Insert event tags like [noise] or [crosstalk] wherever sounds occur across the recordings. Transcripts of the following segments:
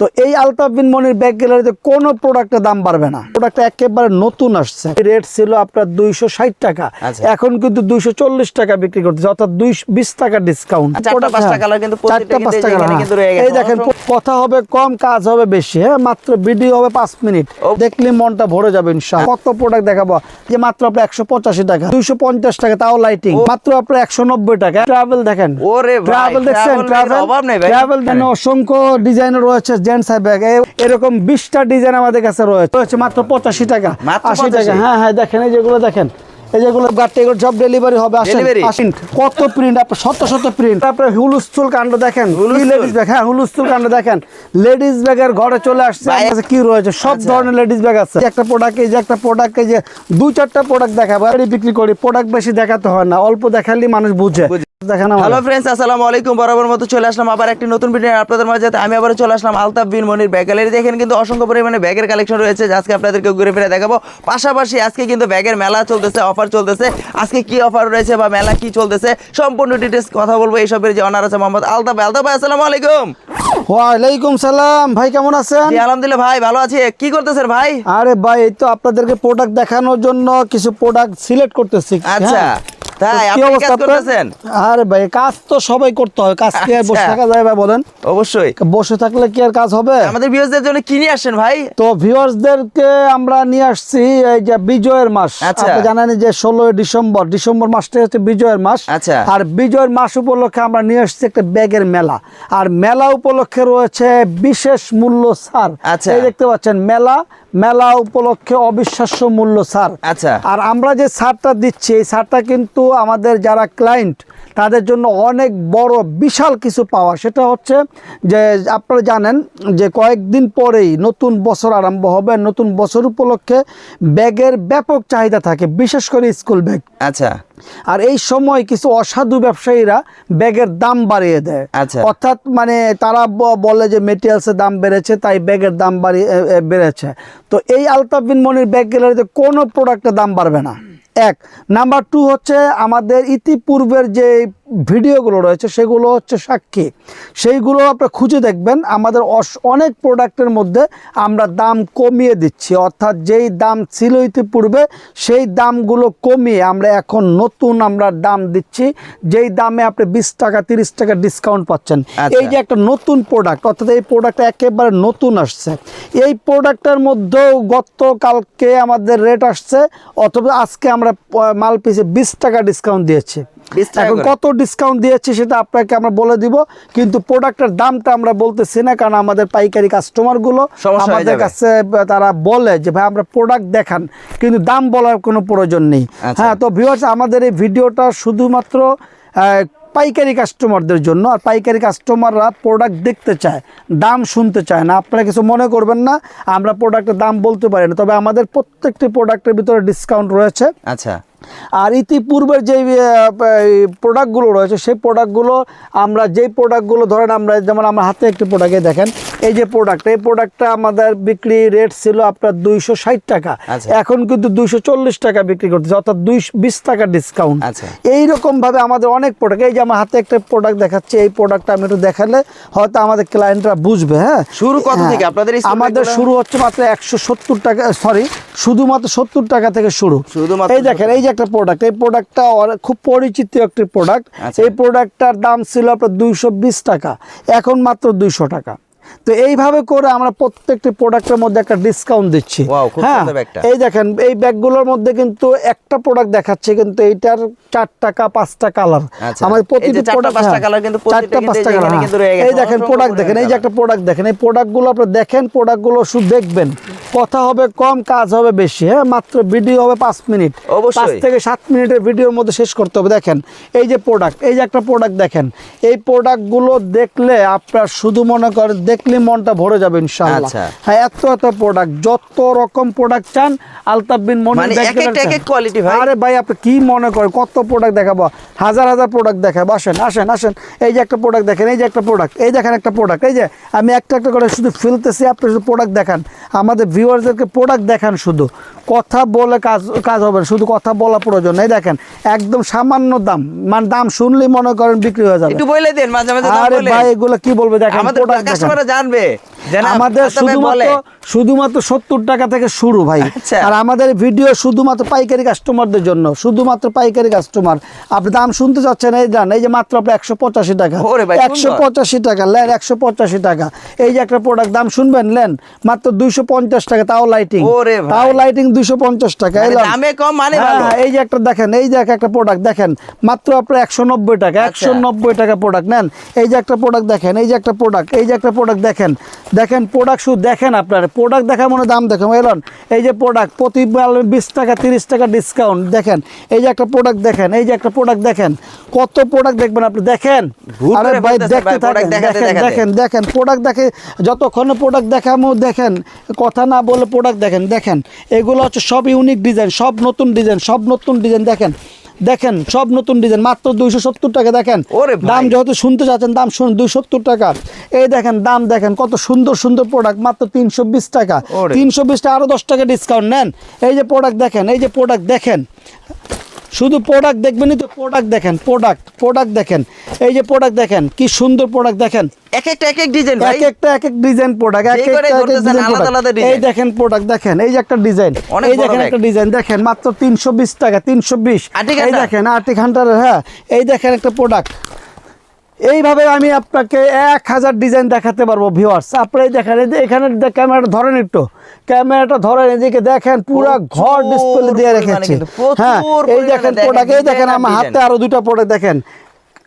তো এই আলতাফ বিন মনির ব্যাগ গ্যালারিতে কোনো প্রোডাক্টের দাম বাড়বে না। প্রোডাক্ট একেবারে নতুন আসছে। রেট ছিল আপনার দুইশো ষাট টাকা। আচ্ছা। এখন কিন্তু দুইশো চল্লিশ টাকা বিক্রি করতেছে অর্থাৎ দুই বিশ টাকা ডিসকাউন্ট চারটা পাঁচটা colour কিন্তু প্রত্যেকটা কিন্তু এই দেখেন কথা হবে কম কাজ হবে বেশি হ্যাঁ মাত্র ভিডিও হবে পাঁচ মিনিট। দেখলে মনটা ভরে যাবে ইনশাআল্লাহ। কত প্রোডাক্ট দেখাবো? যে মাত্র আপনার একশো পঁচাশি টাকা দুইশো পঞ্চাশ টাকা তাও লাইটিং মাত্র আপনার একশো নব্বই টাকা। ট্রাভেল দেখেন। ট্রাভেল দেখছেন? ট্রাভেল। ট্রাভেল অসংখ্য ডিজাইনের রয়েছে জেন্টস ব্যাগ এরকম বিশটা ডিজাইন আমাদের কাছে রয়েছে। রয়েছে মাত্র পঁচাশি টাকা আশি টাকা। হ্যাঁ হ্যাঁ দেখেন এই যেগুলো দেখেন এই যেগুলো গাড়ি এগুলো সব ডেলিভারি হবে আসেন কত প্রিন্ট আপনার শত শত প্রিন্ট আপনার হুলুস্থুল কাণ্ড দেখেন লেডিস ব্যাগ হ্যাঁ হুলুস্থুল কাণ্ড দেখেন। লেডিস ব্যাগের ঘরে চলে আসছে কাছে কি রয়েছে? সব আচ্ছা। ধরনের লেডিস ব্যাগ আছে। একটা প্রোডাক্ট এই যে একটা প্রোডাক্ট এই যে দু চারটা প্রোডাক্ট দেখাবো। বিক্রি করি প্রোডাক্ট বেশি দেখাতে হয় না অল্প দেখালেই মানুষ বুঝে। হ্যালো ফ্রেন্ডস আসসালামু আলাইকুম। বরাবর মতো চলে আসলাম আবার একটি নতুন ভিডিও আপনাদের মাঝে। আমি আবার চলে আসলাম আলতাফ বিন মনির ব্যাগ গ্যালারি। দেখেন কিন্তু অসংখ্য পরিমাণে ব্যাগের কালেকশন রয়েছে। আজকে আপনাদেরকে ঘুরে ফিরে দেখাবো। পাশাপাশি আজকে কিন্তু ব্যাগের মেলা চলতেছে অফার চলতেছে। আজকে কি অফার রয়েছে বা মেলা কি চলতেছে সম্পূর্ণ ডিটেলস কথা বলব এইসবের যে অনার আছে মোহাম্মদ আলতাফ। আলতাফ ভাই আসসালামু আলাইকুম। ওয়ালাইকুম সালাম। ভাই কেমন আছেন? আলহামদুলিল্লাহ ভাই ভালো আছি। কি করতেছেন ভাই? আরে ভাই এই তো আপনাদেরকে প্রোডাক্ট দেখানোর জন্য কিছু প্রোডাক্ট সিলেক্ট করতেছি। আচ্ছা। হ্যাঁ। তাই তো কি আপনি কি অবস্থা কাজ আপনার? করতেছেন আরে ভাই কাজ তো সবাই করতে হয় কাজ কি আর বসে আচ্ছা। থাকা যায় ভাই বলেন অবশ্যই বসে থাকলে কি আর কাজ হবে আমাদের ভিউয়ারদের জন্য কি নিয়ে আসছেন ভাই তো ভিউয়ার্সদেরকে আমরা নিয়ে আসছি এই যে বিজয়ের মাস আচ্ছা। আপনি জানেন যে ষোলোই ডিসেম্বর ডিসেম্বর মাসটা হচ্ছে বিজয়ের মাস আচ্ছা। আর বিজয়ের মাস উপলক্ষে আমরা নিয়ে আসছি একটা ব্যাগের মেলা আর মেলা উপলক্ষে রয়েছে বিশেষ মূল্য ছাড় আচ্ছা। এই দেখতে পাচ্ছেন মেলা মেলা উপলক্ষে অবিশ্বাস্য মূল্য ছাড় আচ্ছা। আর আমরা যে ছাড়টা দিচ্ছি এই ছাড়টা কিন্তু আমাদের যারা ক্লায়েন্ট তাদের জন্য অনেক বড় বিশাল কিছু পাওয়া। সেটা হচ্ছে যে আপনারা জানেন যে কয়েকদিন পরেই নতুন বছর আরম্ভ হবে। নতুন বছর উপলক্ষে ব্যাগের ব্যাপক চাহিদা থাকে বিশেষ করে স্কুল ব্যাগ আচ্ছা। আর এই সময় কিছু অসাধু ব্যবসায়ীরা ব্যাগের দাম বাড়িয়ে দেয়। আচ্ছা। অর্থাৎ মানে তারা বলে যে মেটেরিয়ালসের দাম বেড়েছে তাই ব্যাগের দাম বাড়িয়ে বেড়েছে। তো এই আলতাফ বিন মনির ব্যাগ গ্যালারিতে কোনো প্রোডাক্টের দাম বাড়বে না। এক। নাম্বার টু হচ্ছে আমাদের ইতিপূর্বের যে ভিডিওগুলো রয়েছে সেগুলো হচ্ছে সাক্ষী। সেইগুলো আপনারা খুঁজে দেখবেন আমাদের অস- অনেক প্রোডাক্টের মধ্যে আমরা দাম কমিয়ে দিচ্ছি। অর্থাৎ যেই দাম ছিল ইতিপূর্বে সেই দামগুলো কমিয়ে আমরা এখন নতুন আমরা দাম দিচ্ছি। যেই দামে আপনি বিশ টাকা তিরিশ টাকা ডিসকাউন্ট পাচ্ছেন। আচ্ছা। এই যে একটা নতুন প্রোডাক্ট অর্থাৎ এই প্রোডাক্ট একেবারে নতুন আসছে। এই প্রোডাক্টের মধ্যেও গতকালকে আমাদের রেট আসছে অথবা আজকে আমরা মাল পিসে বিশ টাকা ডিসকাউন্ট দিয়েছি। 20 টাকা এখন কত ডিসকাউন্ট দিয়েছি সেটা আপনাকে আমরা বলে দিব কিন্তু প্রোডাক্টের দামটা আমরা বলতেছি না কারণ আমাদের পাইকারি কাস্টমারগুলো আমাদের কাছে তারা বলে যে ভাই আমরা প্রোডাক্ট দেখান। কিন্তু দাম বলার কোনো প্রয়োজন নেই। আচ্ছা। হ্যাঁ তো ভিউয়ার্স আমাদের এই ভিডিওটা শুধুমাত্র পাইকারি কাস্টমারদের জন্য আর পাইকারি কাস্টমাররা প্রোডাক্ট দেখতে চায় দাম শুনতে চায় না। আপনারা কিছু মনে করবেন না আমরা প্রোডাক্টের দাম বলতে পারি না তবে আমাদের প্রত্যেকটি প্রোডাক্টের ভিতরে ডিসকাউন্ট রয়েছে। আচ্ছা। আর ইতিপূর্বের যে প্রোডাক্টগুলো রয়েছে, সেই প্রোডাক্টগুলো আমরা, যেই প্রোডাক্টগুলো ধরেন আমরা, যেমন আমার হাতে একটি প্রোডাক্টে দেখেন এই যে প্রোডাক্ট এই প্রোডাক্টটা আমাদের বিক্রি রেট ছিল আপনার দুইশো ষাট টাকা আচ্ছা। এখন কিন্তু দুইশো চল্লিশ টাকা বিক্রি করতেছে অর্থাৎ দুই বিশ টাকা ডিসকাউন্ট আচ্ছা। এইরকম ভাবে আমাদের অনেক প্রোডাক্ট এই যে আমার হাতে একটা প্রোডাক্ট দেখাচ্ছে এই প্রোডাক্টটা আমি একটু দেখালে হয়তো আমাদের ক্লায়েন্টরা বুঝবে হ্যাঁ শুরু কত হ্যাঁ, থেকে? আপনাদের আমাদের শুরু হচ্ছে মাত্র একশো সত্তর টাকা সরি শুধুমাত্র সত্তর টাকা থেকে শুরু শুধুমাত্র এই দেখেন এই যে একটা প্রোডাক্ট এই প্রোডাক্টটা খুব পরিচিত একটি প্রোডাক্ট আচ্ছা। এই প্রোডাক্টটার দাম ছিল আপনার দুইশো বিশ টাকা এখন মাত্র দুইশো টাকা তো এইভাবে করে আমরা প্রত্যেকটি প্রোডাক্টের মধ্যে একটা ডিসকাউন্ট দিচ্ছি। হ্যাঁ এই দেখেন এই ব্যাগগুলোর মধ্যে কিন্তু একটা প্রোডাক্ট দেখাচ্ছে কিন্তু এইটার চারটা পাঁচটা কালার আচ্ছা। এই প্রতিটি চারটা, পাঁচটা colour কিন্তু এই যে এখানে কিন্তু রয়ে গেছে। এই দেখেন প্রোডাক্ট দেখেন এই যে একটা প্রোডাক্ট দেখেন এই প্রোডাক্টগুলো আপনি দেখেন প্রোডাক্টগুলো শুধু দেখবেন। কথা হবে কম কাজ হবে বেশি হ্যাঁ মাত্র ভিডিও হবে পাঁচ মিনিট। পাঁচ থেকে সাত মিনিটের ভিডিওর মধ্যে শেষ করতে হবে। দেখেন এই যে প্রোডাক্ট এই যে একটা প্রোডাক্ট দেখেন এই প্রোডাক্টগুলো দেখলে আপনার শুধু মনে করেন দেখলে মনটা ভরে যাবে ইনশাআল্লাহ। আচ্ছা। হ্যাঁ এত এত প্রোডাক্ট যত রকম প্রোডাক্ট চান আলতাফ বিন মানে এক এক ভাই। আরে ভাই আপনি কি মনে করেন কত প্রোডাক্ট দেখাবো? হাজার হাজার প্রোডাক্ট দেখাবো। আসেন আসেন আসেন। এই যে একটা প্রোডাক্ট দেখেন এই যে একটা প্রোডাক্ট এই দেখেন একটা প্রোডাক্ট এই যে আমি একটা একটা করে শুধু ফেলতেছি আপনি শুধু প্রোডাক্ট দেখান। আমাদের ভিউয়ারদেরকে প্রোডাক্ট দেখান শুধু। কথা বলে কাজ কাজ হবে না, শুধু কথা বলা প্রয়োজন এই দেখেন একদম সামান্য দাম। মানে দাম শুনলেই মনে করেন বিক্রি হয়ে যাবে। একটু বলে দেন মাঝে মাঝে আরে ভাই এগুলো কি বলবে? দেখেন প্রোডাক্ট দেখেন। জানবে। আমাদের। শুধুমাত্র শুধুমাত্র সত্তর টাকা থেকে শুরু ভাই। আচ্ছা। আর আমাদের ভিডিও শুধুমাত্র পাইকারি কাস্টমারদের জন্য শুধুমাত্র পাইকারি কাস্টমার আপনি দাম শুনতে চাচ্ছেন এই দান এই যে মাত্র আপনি একশো পঁচাশি টাকা। একশো পঁচাশি টাকা লেন একশো পঁচাশি টাকা। এই যে একটা প্রোডাক্ট দাম শুনবেন লেন? মাত্র দুইশো পঞ্চাশ টাকা তাও লাইটিং তাও লাইটিং দুইশো পঞ্চাশ টাকা মানে দামে কম মানে। হ্যাঁ, এই যে একটা দেখেন এই যে একটা প্রোডাক্ট দেখেন মাত্র আপনার একশো নব্বই টাকা আচ্ছা। একশো নব্বই টাকা প্রোডাক্ট নেন। এই যে একটা প্রোডাক্ট দেখেন এই যে একটা প্রোডাক্ট এই যে একটা প্রোডাক্ট দেখেন দেখেন প্রোডাক্ট শুধু দেখেন আপনার প্রোডাক্ট দেখা মনে দাম দেখেন। এলন এই যে প্রোডাক্ট প্রতি বিশ টাকা তিরিশ টাকা ডিসকাউন্ট দেখেন এই যে একটা প্রোডাক্ট দেখেন এই যে একটা প্রোডাক্ট দেখেন কত প্রোডাক্ট দেখবেন আপনি? দেখেন ভুল আরে ভাই দেখতে থাকেন দেখেন দেখেন দেখেন প্রোডাক্ট দেখে যতক্ষণ প্রোডাক্ট দেখামো দেখেন কথা না বলে প্রোডাক্ট দেখেন দেখেন এগুলো হচ্ছে সব ইউনিক ডিজাইন সব নতুন ডিজাইন সব নতুন ডিজাইন দেখেন দেখেন সব নতুন ডিজাইন মাত্র দুইশো সত্তর টাকা দেখেন। ওরে দাম যেহেতু শুনতে চাচ্ছেন দাম শুনুন দুইশো সত্তর টাকা। এই দেখেন দাম দেখেন কত সুন্দর সুন্দর প্রোডাক্ট মাত্র তিনশো বিশ টাকা। তিনশো বিশ টাকা আরও দশ টাকা ডিসকাউন্ট নেন। এই যে প্রোডাক্ট দেখেন এই যে প্রোডাক্ট দেখেন। শুধু প্রোডাক্ট দেখবেনই তো প্রোডাক্ট দেখেন প্রোডাক্ট প্রোডাক্ট দেখেন। এই যে প্রোডাক্ট দেখেন কি সুন্দর প্রোডাক্ট দেখেন। এক একটা এক এক ডিজাইন ভাই। এক একটা এক এক ডিজাইন প্রোডাক্ট এক একটা এই দেখেন প্রোডাক্ট দেখেন এই যে একটা ডিজাইন এই দেখেন একটা ডিজাইন দেখেন মাত্র তিনশো বিশ টাকা তিনশো এই দেখেন আটি ঘণ্টার হ্যাঁ এই দেখেন একটা প্রোডাক্ট এইভাবে আমি আপনাকে এক হাজার ডিজাইন দেখাতে পারব ভিউয়ার্স আপনি এই দেখেন এই যে এখানে ক্যামেরাটা ধরেন একটু ক্যামেরাটা ধরেন এদিকে দেখেন পুরো ঘর ডিসপ্লে দিয়ে রেখেছে হ্যাঁ এই দেখেন প্রোডাক্ট এই দেখেন আমার হাতে design। আরও দুটা প্রোডাক্ট দেখেন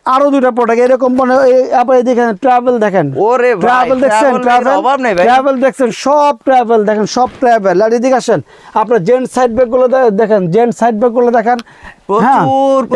আরও দুটা প্রোডাক্ট এরকম মানে আপনি দেখেন ট্রাভেল দেখেন ওরে ভাই, ট্রাভেল দেখছেন ট্রাভেল অভাব নেই ভাই। ট্রাভেল দেখছেন সব ট্রাভেল দেখেন সব ট্রাভেল আর এদিকে আসেন আপনার জেন্ট সাইড ব্যাগগুলো দে- দেখেন জেন্ট সাইড ব্যাগগুলো দেখেন।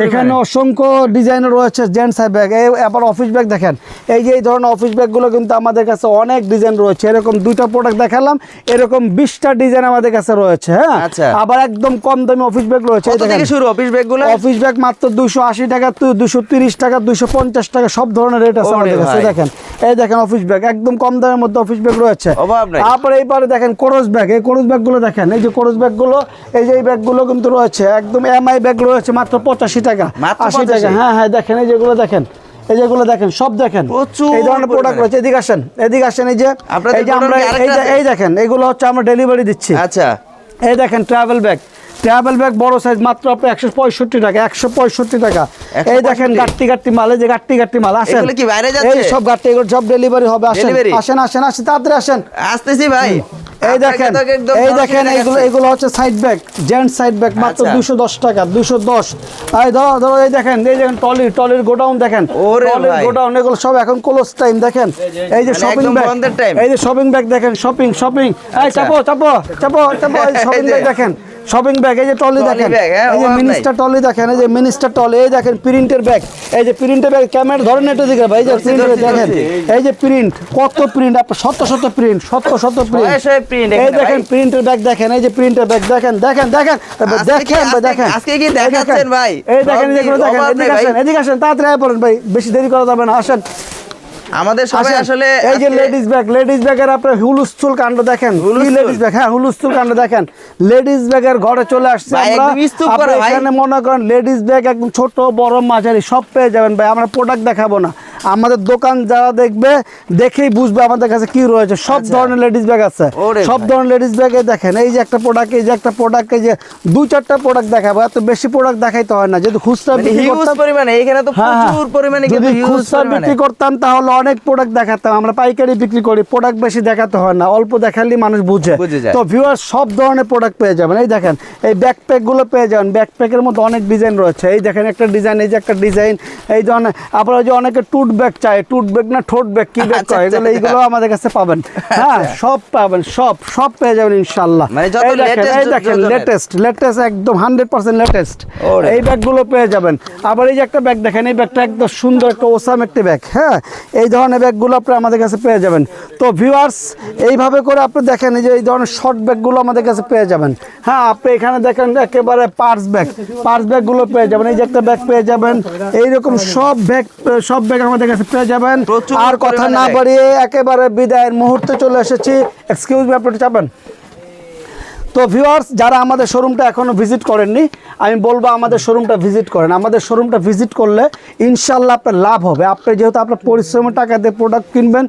এখানে অসংখ্য ডিজাইন রয়েছে জেন্ট সাইড ব্যাগ। এই আবার অফিস ব্যাগ দেখেন এই যে এই ধরনের অফিস ব্যাগগুলো কিন্তু আমাদের কাছে অনেক ডিজাইন রয়েছে। এরকম দুইটা প্রোডাক্ট দেখালাম এরকম বিশটা ডিজাইন আমাদের কাছে রয়েছে হ্যাঁ? আচ্ছা। আবার একদম কম দামি অফিস ব্যাগ রয়েছে। শুরু অফিস ব্যাগগুলো অফিস ব্যাগ মাত্র দুশো আশি টাকা দুশো তিরিশ টাকা দুশো পঞ্চাশ টাকা সব ধরনের রেট আছে আমাদের কাছে। দেখেন এই দেখেন অফিস ব্যাগ একদম কম দামের মধ্যে অফিস ব্যাগ রয়েছে। তারপরে এইবারে দেখেন কোরস ব্যাগ এই কোরস ব্যাগগুলো দেখেন এই যে কোরস ব্যাগগুলো এই যে এই ব্যাগগুলো কিন্তু রয়েছে একদম এমআই ব্যাগ রয়েছে। মাত্র পঁচাশি টাকা আশি টাকা। হ্যাঁ হ্যাঁ দেখেন এই যেগুলো দেখেন এই যেগুলো দেখেন সব দেখেন। এই ধরনের প্রোডাক্ট। রয়েছে। এদিকে আসেন এদিকে আসেন এই যে এই যে আমরা এই এই দেখেন এগুলো হচ্ছে আমরা ডেলিভারি দিচ্ছি। আচ্ছা। এই দেখেন ট্রাভেল ব্যাগ ট্রাভেল ব্যাগ বড় সাইজ মাত্র আপনি একশো পঁয়ষট্টি টাকা একশো পঁয়ষট্টি টাকা। এই দেখেন 165 গাট্টি গাট্টি মাল এই যে গাট্টি গাট্টি মাল আসেন। এগুলো কি বাইরে যাচ্ছে? এই সব গাট্টি এগুলো সব ডেলিভারি হবে আসেন? আসেন আসেন আসেন তাড়াতাড়ি আসেন। আসতেছি ভাই। এই দেখেন এই দেখেন এগুলো এগুলো হচ্ছে side bag gents side bag মাত্র আচ্ছা। দুশো দশ টাকা দুশো দশ। এই ধরো ধরো এই দেখেন এই দেখেন টলি টলির গোডাউন দেখেন। ওরে টলির গোডাউন এগুলো সব এখন ক্লোজ টাইম দেখেন। এই যে মানে শপিং ব্যাগ এই যে শপিং ব্যাগ দেখেন শপিং শপিং এই আচ্ছা। চাপো চাপো চাপো চাপো এই [laughs] যে। ব্যাগ দেখেন। শপিং ব্যাগ এই যে টলি দেখেন হ্যাঁ, এই যে মিনিস্টার টলি দেখেন এই যে মিনিস্টার টলি এই দেখেন প্রিন্টের ব্যাগ এই যে প্রিন্টের ব্যাগ ক্যামেরা ধরেন এটা দিকে ভাই এই যে ধরছি, প্রিন্ট দেখেন এই যে প্রিন্ট কত প্রিন্ট আপনার শত শত প্রিন্ট শত শত প্রিন্ট এই দেখেন প্রিন্টের ব্যাগ দেখেন এই যে প্রিন্টের ব্যাগ দেখেন দেখেন দেখেন দেখেন ভাই, দেখেন। আজকে কি দেখেন। দেখাচ্ছেন ভাই? এই দেখেন যেগুলো দেখেন এদিকে আসেন এদিকে আসেন তাড়াতাড়ি পড়েন ভাই বেশি দেরি করা যাবে না আসেন। আমাদের সবাই আসলে এই যে লেডিস ব্যাগ লেডিস ব্যাগের আপনি হুলুস্থুল কাণ্ড দেখেন। লেডিস ব্যাগ হ্যাঁ হুলুস্থুল কাণ্ড দেখেন। লেডিস ব্যাগের ঘরে চলে আসছে আমরা। এখানে মনে করেন লেডিস ব্যাগ একদম ছোট বড় মাঝারি সব পেয়ে যাবেন। ভাই আমরা প্রোডাক্ট দেখাবো না। আমাদের দোকান যারা দেখবে দেখেই বুঝবে আমাদের কাছে কি রয়েছে। সব আচ্ছা। ধরনের লেডিস ব্যাগ আছে। সব ধরনের লেডিস ব্যাগে দেখেন এই যে একটা প্রোডাক্ট এই যে একটা প্রোডাক্ট এই যে দু চারটা প্রোডাক্ট দেখাবো। এত বেশি প্রোডাক্ট দেখাইতে হয় না। যেহেতু খুচরা মানে বিক্রি করতাম পরিমাণে এখানে তো হ্যাঁ, হ্যাঁ। প্রচুর পরিমাণে কিন্তু যদি খুচরা বিক্রি করতাম তাহলে অনেক প্রোডাক্ট দেখাতাম। আমরা পাইকারি বিক্রি করি প্রোডাক্ট বেশি দেখাতে হয় না। অল্প দেখালেই মানুষ বুঝে। তো ভিউয়ার সব ধরনের প্রোডাক্ট পেয়ে যাবেন। এই দেখেন এই ব্যাকপ্যাকগুলো পেয়ে যাবেন। ব্যাকপ্যাকের মধ্যে অনেক ডিজাইন রয়েছে। এই দেখেন একটা ডিজাইন এই যে একটা ডিজাইন এই ধরনের আপনারা যে অনেকে টুট ব্যাগ চায় টুট ব্যাগ না ঠোঁট ব্যাগ কি ব্যাগ আচ্ছা, কয়? এগুলো আচ্ছা। এইগুলো আমাদের কাছে পাবেন। হ্যাঁ সব পাবেন সব সব পেয়ে যাবেন মানে এই দেখেন লেটেস্ট লেটেস্ট একদম হান্ড্রেড পার্সেন্ট লেটেস্ট এই ব্যাগগুলো পেয়ে যাবেন। আবার এই যে একটা ব্যাগ দেখেন এই ব্যাগটা একদম সুন্দর একটা ওসাম একটি ব্যাগ হ্যাঁ? এই ধরনের ব্যাগগুলো আপনি আমাদের কাছে পেয়ে যাবেন। তো ভিউয়ার্স এইভাবে করে আপনি দেখেন এই যে এই ধরনের শর্ট ব্যাগগুলো আমাদের কাছে পেয়ে যাবেন। হ্যাঁ আপনি এখানে দেখেন একেবারে পার্স ব্যাগ পার্স ব্যাগগুলো পেয়ে যাবেন। এই যে একটা ব্যাগ পেয়ে যাবেন। এইরকম সব ব্যাগ সব ব্যাগ আমাদের কাছে পেয়ে যাবেন। আর কথা না। বাড়িয়ে একেবারে বিদায়ের মুহূর্তে চলে এসেছি। এক্সকিউজ ব্যাপারটা চাপেন। তো ভিউয়ার্স যারা আমাদের শোরুমটা এখনও ভিজিট করেননি আমি বলব আমাদের শোরুমটা ভিজিট করেন। আমাদের শোরুমটা ভিজিট করলে ইনশাল্লাহ আপনার লাভ হবে। আপনি যেহেতু আপনার পরিশ্রমের টাকা দিয়ে প্রোডাক্ট কিনবেন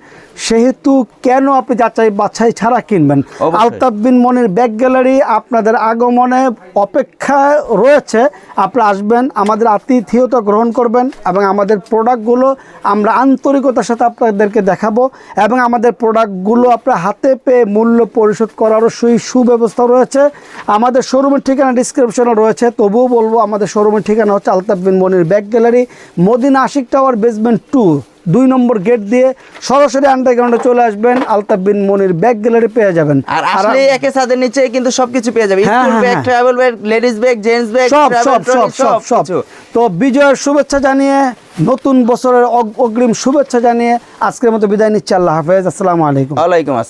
সেহেতু কেন আপনি যাচাই বাছাই ছাড়া কিনবেন। আলতাফ বিন মনির ব্যাগ গ্যালারি আপনাদের আগমনে অপেক্ষায় রয়েছে। আপনারা আসবেন আমাদের আতিথেয়তা গ্রহণ করবেন এবং আমাদের প্রোডাক্টগুলো আমরা আন্তরিকতার সাথে আপনাদেরকে দেখাবো এবং আমাদের প্রোডাক্টগুলো আপনার হাতে পেয়ে মূল্য পরিশোধ করারও সেই সুব্যবস্থা রয়েছে। আমাদের শোরুমের ঠিকানা ডিসক্রিপশনে রয়েছে। তবুও বলব আমাদের শোরুমের ঠিকানা হচ্ছে Altaf bin Monir bag gallery Madina Ashiq tower basement two দুই নম্বর গেট দিয়ে সরাসরি আন্ডারগ্রাউন্ডে চলে আসবেন আলতাফ বিন মনির ব্যাগ গ্যালারি পেয়ে যাবেন। আর আসলে একে ছাদের নিচে কিন্তু সবকিছু পেয়ে যাবে। হ্যাঁ, school bag. Travel bag ladies bag gents bag সব সব সব সব সব। তো বিজয়ের শুভেচ্ছা জানিয়ে নতুন বছরের অগ- অগ্রিম শুভেচ্ছা জানিয়ে আজকের মতো বিদায় নিচ্ছি। আল্লাহ হাফেজ। আসসালামু আলাইকুম। ওয়ালাইকুম আসসালাম।